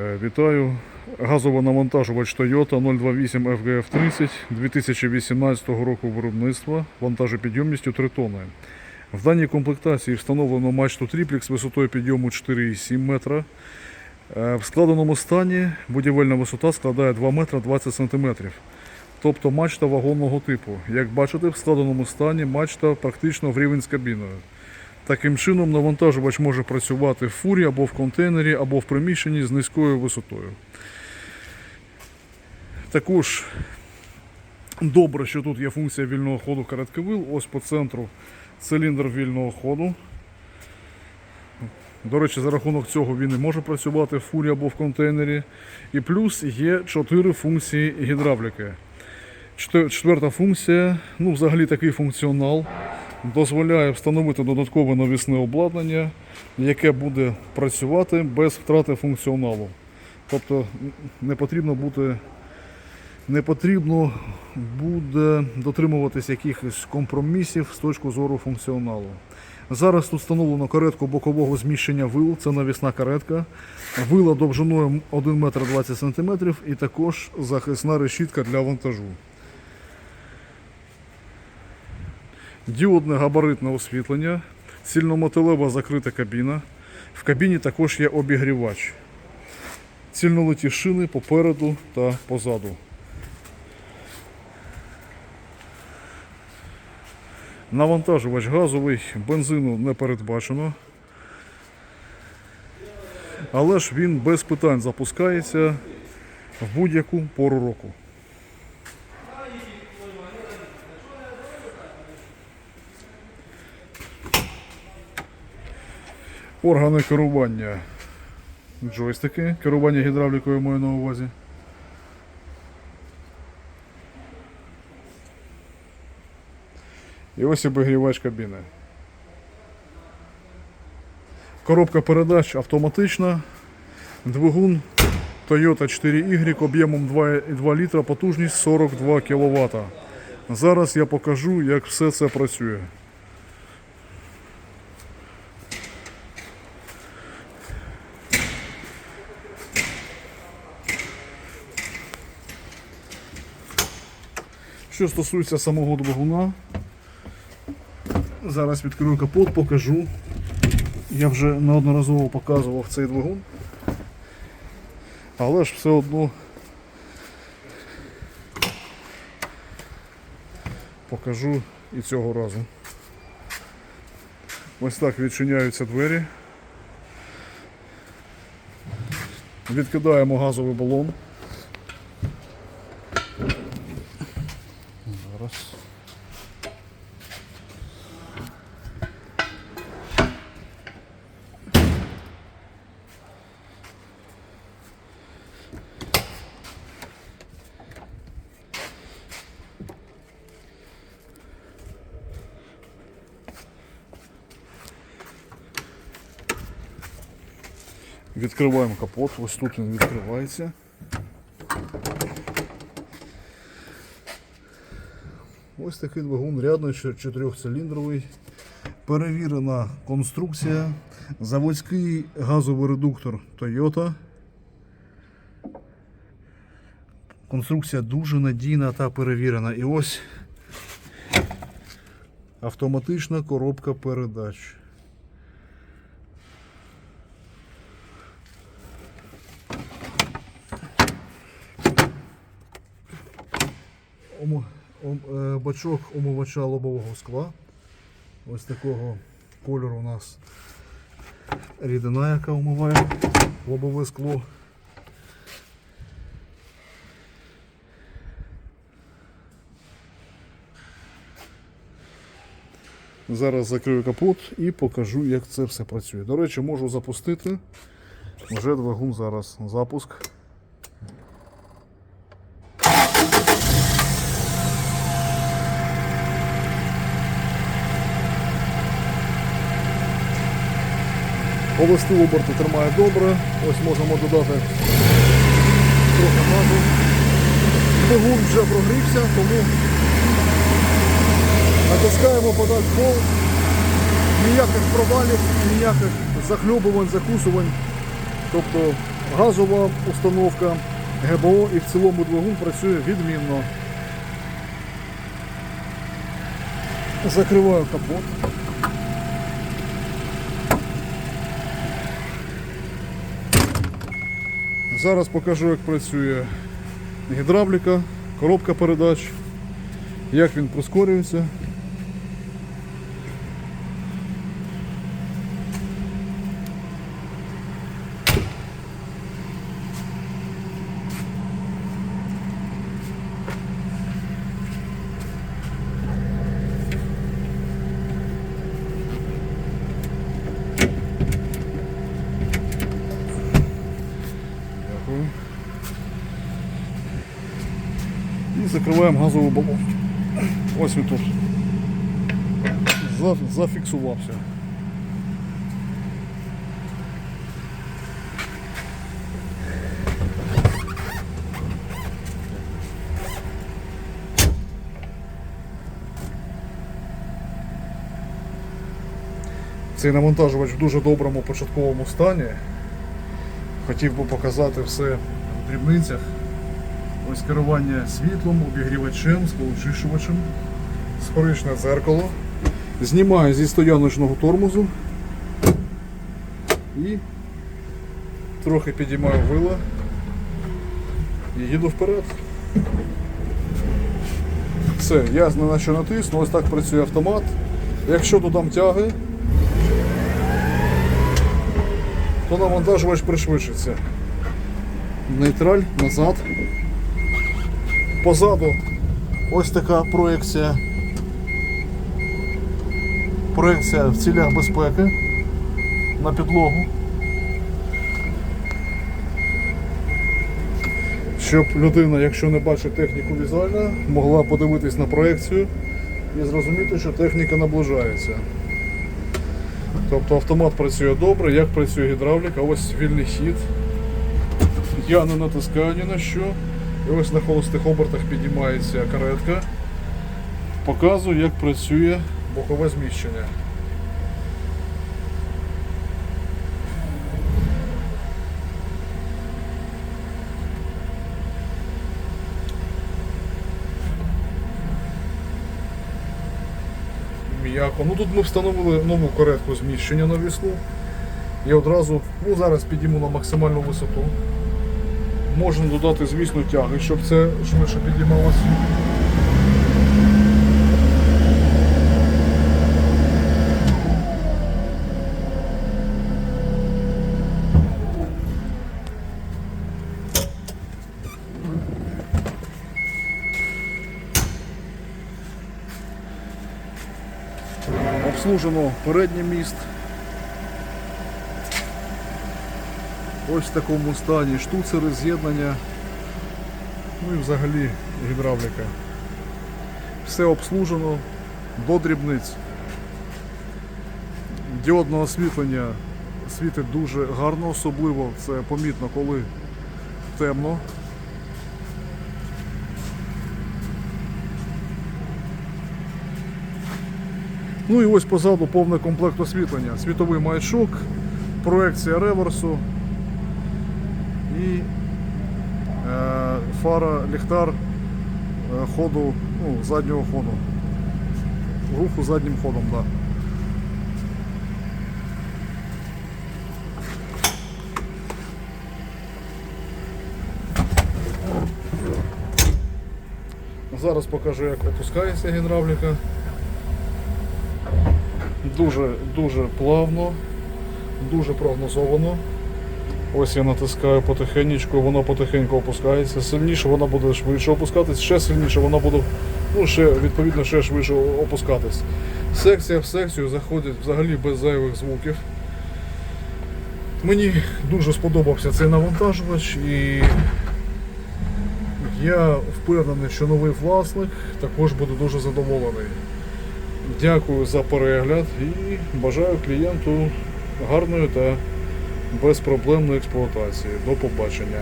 Е, Вітаю. Газово-навантажувач Toyota 028 FGF30 2018 року виробництва вантажопідйомністю 3 тонни. В даній комплектації встановлено мачту тріплекс висотою підйому 4,7 метра. Е, В складеному стані будівельна висота складає 2 метра 20 сантиметрів. Тобто мачта вагонного типу. Як бачите, в складеному стані мачта практично в рівень з кабіною. Таким чином навантажувач може працювати в фурі або в контейнері, або в приміщенні з низькою висотою. Також добре, що тут є функція вільного ходу каретковил. Ось по центру циліндр вільного ходу. До речі, за рахунок цього він і може працювати в фурі або в контейнері. І плюс є 4 функції гідравліки. Четверта функція, ну взагалі такий функціонал, дозволяє встановити додаткове навісне обладнання, яке буде працювати без втрати функціоналу. Тобто не потрібно бути, не потрібно буде дотримуватись якихось компромісів з точки зору функціоналу. Зараз тут встановлено каретку бокового зміщення вил, це навісна каретка. Вила довжиною 1 метр 20 см і також захисна решітка для вантажу. Діодне габаритне освітлення, цільномотилева закрита кабіна. В кабіні також є обігрівач. Цільнолиті шини попереду та позаду. Навантажувач газовий, бензину не передбачено. Але ж він без питань запускається в будь-яку пору року. Органи керування. Джойстики. Керування гідравлікою маю на увазі. І ось обігрівач кабіни. Коробка передач автоматична. Двигун Toyota 4Y об'ємом 2,2 літра, потужність 42 кВт. Зараз я покажу, як все це працює. Що стосується самого двигуна, зараз відкрию капот, покажу. Я вже неодноразово показував цей двигун. Але ж все одно покажу і цього разу. Ось так відчиняються двері. Відкидаємо газовий балон. Зараз. Відкриваємо капот, ось тут він відкривається. Ось такий двигун рядний, чо- чотирьохциліндровий. Перевірена конструкція. Заводський газовий редуктор Toyota. Конструкція дуже надійна та перевірена. І ось автоматична коробка передач. Омо- ом- бачок омивача лобового скла. Ось такого кольору у нас рідина, яка омиває лобове скло. Зараз закрию капот і покажу, як це все працює. До речі, можу запустити. Вже двигун зараз запуск. Повести оберти тримає добре. Ось можемо додати трохи газу. Двигун вже прогрівся, тому натискаємо подати пол. Ніяких провалів, ніяких захльобувань, закусувань. Тобто газова установка ГБО і в цілому двигун працює відмінно. Закриваю капот. Зараз покажу, як працює гідравліка, коробка передач, як він прискорюється. Дякую. І закриваємо газовий балон. Ось він тут. За- Зафіксувався. Цей навантажувач в дуже доброму початковому стані. Хотів би показати все в дрібницях. Ось керування світлом, обігрівачем, сполучишувачем, сферичне дзеркало. Знімаю зі стояночного тормозу і трохи підіймаю вила і їду вперед. Все, я ні на що натисну, ось так працює автомат. Якщо додам тяги, то навантажувач пришвидшиться. Нейтраль назад. Позаду ось така проекція. Проекція в цілях безпеки на підлогу. Щоб людина, якщо не бачить техніку візуально, могла подивитись на проекцію і зрозуміти, що техніка наближається. Тобто автомат працює добре, як працює гідравліка, ось вільний хід. Я не натискаю ні на що. І ось на холостих обертах піднімається каретка. Показую, як працює бокове зміщення. М'яко. Ну тут ми встановили нову каретку зміщення навісну. І одразу, ну зараз підійму на максимальну висоту. Можна додати, звісно, тяги, щоб це швидше підіймалося. Обслужено передній міст. Ось в такому стані штуцери, з'єднання, ну і взагалі гідравліка. Все обслужено до дрібниць. Діодне освітлення світить дуже гарно, особливо це помітно, коли темно. Ну і ось позаду повний комплект освітлення. Світовий маячок, проекція реверсу і е, фара, ліхтар е, ходу, ну, заднього ходу. Руху заднім ходом, так. Да. Зараз покажу, як опускається гідравліка. Дуже дуже плавно, дуже прогнозовано. Ось я натискаю потихеньку, воно потихеньку опускається. Сильніше вона буде швидше опускатись, ще сильніше вона буде, ну ще відповідно ще швидше опускатись. Секція в секцію заходить взагалі без зайвих звуків. Мені дуже сподобався цей навантажувач і я впевнений, що новий власник також буде дуже задоволений. Дякую за перегляд і бажаю клієнту гарної та безпроблемної експлуатації. До побачення.